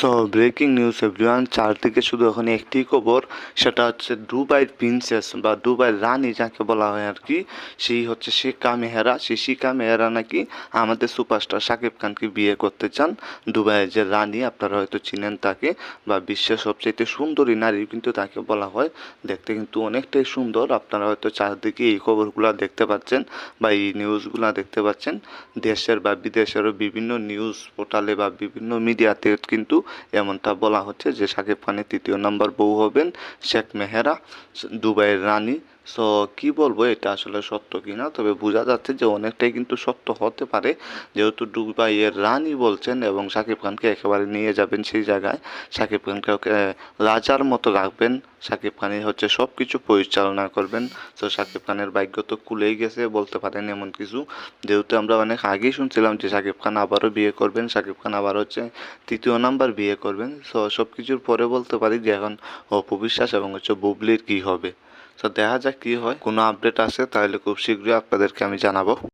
So breaking news everyone চারদিকে শুধু এখন একটি খবর, সেটা হচ্ছে দুবাইয়ের প্রিন্সেস বা দুবাইয়ের রানী, যাকে বলা হয় আর কি, সেই হচ্ছে শিকা মেহরা। সেই শিকা মেহরা নাকি আমাদের সুপারস্টার শাকিব খানকে বিয়ে করতে চান। দুবাইয়ের যে রানী, আপনারা হয়তো চিনেন তাকে বা বিশ্বের সবচেয়ে সুন্দরী নারী, কিন্তু তাকে বলা হয় দেখতে কিন্তু অনেকটাই সুন্দর। আপনারা হয়তো চারদিকে এই খবরগুলো দেখতে পাচ্ছেন বা এই নিউজগুলো দেখতে পাচ্ছেন। দেশের বা বিদেশেরও বিভিন্ন নিউজ পোর্টালে বা বিভিন্ন মিডিয়াতে কিন্তু এমনটা বলা হচ্ছে যে শাকিব খানের তৃতীয় নাম্বার বউ হবেন শেখ মেহেরা, দুবাইয়ের রানী। সো কি বলব, এটা আসলে সত্য কি না তবে বোঝা যাচ্ছে যে অনেকটাই কিন্তু সত্য হতে পারে। যেহেতু দুবাইয়ের রানী বলছেন এবং শাকিব খানকে একেবারে নিয়ে যাবেন সেই জায়গায় শাকিব খানকে রাজার মতো রাখবেন। শাকিব খানই হচ্ছে সব কিছু পরিচালনা করবেন। তো শাকিব খানের ভাগ্য তো কুলেই গেছে, বলতে পারেন এমন কিছু। যেহেতু আমরা অনেক আগেই শুনছিলাম যে শাকিব খান আবারও বিয়ে করবেন শাকিব খান আবার হচ্ছে তৃতীয় নাম্বার বিয়ে করবেন। সো সব কিছুর পরে বলতে পারি যে এখন অপু বিশ্বাস এবং হচ্ছে বুবলির কী হবে। তো দেখা যাক কী হয়, কোনো আপডেট আসে তাহলে খুব শীঘ্রই আপনাদেরকে আমি জানাব।